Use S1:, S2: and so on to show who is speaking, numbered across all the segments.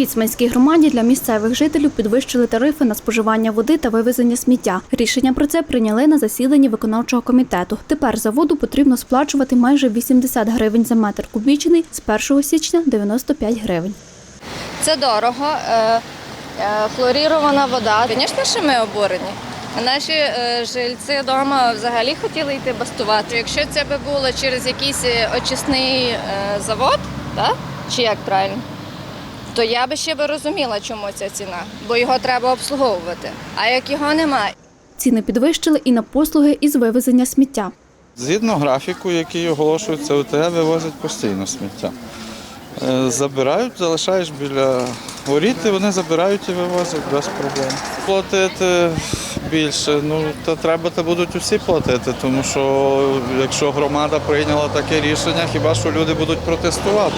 S1: Кіцманській громаді для місцевих жителів підвищили тарифи на споживання води та вивезення сміття. Рішення про це прийняли на засіданні виконавчого комітету. Тепер за воду потрібно сплачувати майже 80 гривень за метр кубічний з 1 січня 95 гривень.
S2: Це дорого. Е, е, Хлорірована вода. Звісно, що ми обурені. Наші е, жильці вдома взагалі хотіли йти бастувати. Якщо це би було через якийсь очисний завод, чи як правильно, то я би ще би розуміла, чому ця ціна, бо його треба обслуговувати. А як його немає,
S1: Ціни підвищили і на послуги із вивезення сміття.
S3: Згідно графіку, який оголошується УТГ, вивозять постійно сміття. Е, Забирають, залишаєш біля воріт, і вони забирають і вивозять без проблем. Платити більше, ну то треба, то будуть усі платити, тому що якщо громада прийняла таке рішення, хіба що люди будуть протестувати?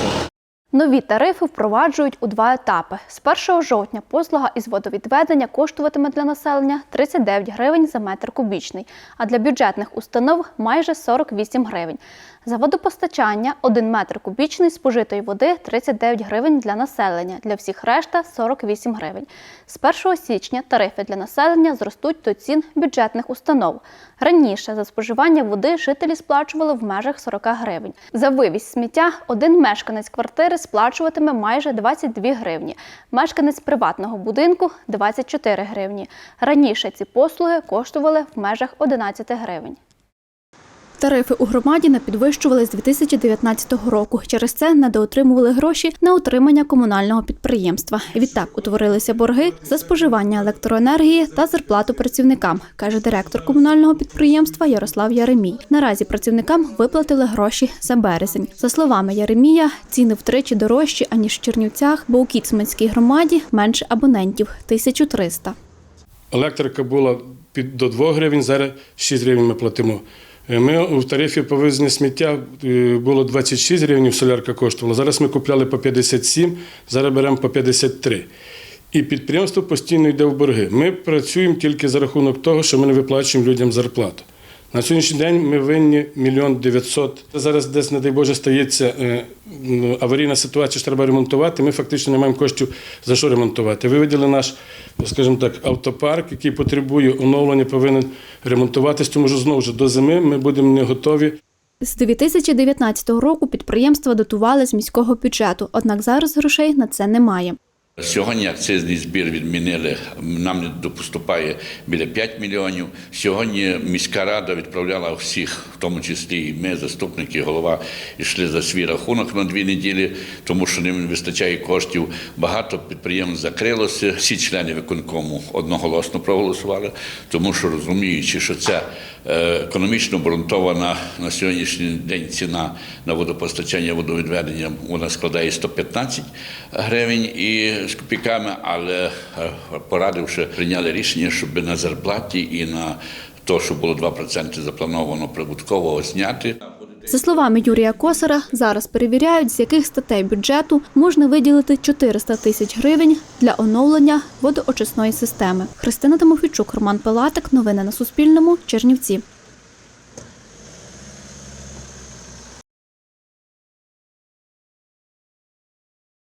S1: Нові тарифи впроваджують у два етапи. З 1 жовтня послуга із водовідведення коштуватиме для населення 39 гривень за метр кубічний, а для бюджетних установ майже 48 гривень. За водопостачання 1 метр кубічний спожитої води 39 гривень для населення, для всіх решта 48 гривень. З 1 січня тарифи для населення зростуть до цін бюджетних установ. Раніше за споживання води жителі сплачували в межах 40 гривень. За вивіз сміття один мешканець квартири сплачуватиме майже 22 гривні, мешканець приватного будинку 24 гривні. Раніше ці послуги коштували в межах 11 гривень. Тарифи у громаді не підвищували з 2019 року. Через це недоотримували гроші на утримання комунального підприємства. Відтак утворилися борги за споживання електроенергії та зарплату працівникам, каже директор комунального підприємства Ярослав Яремій. Наразі працівникам виплатили гроші за березень. За словами Яремія, ціни втричі дорожчі аніж в Чернівцях, бо у Кіцманській громаді менше абонентів 1300.
S4: Електрика була під до 2 гривень, зараз 6 гривень ми платимо. Е, Ми в тарифі повезення сміття е, було 26 гривень, солярка коштувала. Зараз ми купляли по 57, зараз беремо по 53. І підприємство постійно йде в борги. Ми працюємо тільки за рахунок того, що ми не виплачуємо людям зарплату. На сьогоднішній день ми винні мільйон дев'ятсот. Зараз десь, не дай Боже, стається е, аварійна ситуація, що треба ремонтувати. Ми фактично не маємо коштів за що ремонтувати. Ви виділи наш, скажімо так, автопарк, який потребує оновлення, повинен ремонтуватись, тому що знову ж до зими ми будемо не готові.
S1: З 2019 року підприємства дотували з міського бюджету, однак зараз грошей на це немає.
S5: Сьогодні акцизний збір відмінили. Нам не допоступає біля 5 мільйонів. Сьогодні міська рада відправляла всіх, в тому числі і ми, заступники, голова, йшли за свій рахунок на дві неділі, тому що не вистачає коштів. Багато підприємств закрилося. Всі члени виконкому одноголосно проголосували, тому що розуміючи, що це економічно обґрунтована на сьогоднішній день ціна на водопостачання, водовідведення, вона складає 115 гривень і з копійками, але порадивши, прийняли рішення, щоб на зарплаті і на те, що було 2% заплановано прибуткового зняти.
S1: За словами Юрія Косара, зараз перевіряють, з яких статей бюджету можна виділити 400 тисяч гривень для оновлення водоочисної системи. Христина Тимофійчук, Роман Пилатик. Новини на Суспільному. Чернівці.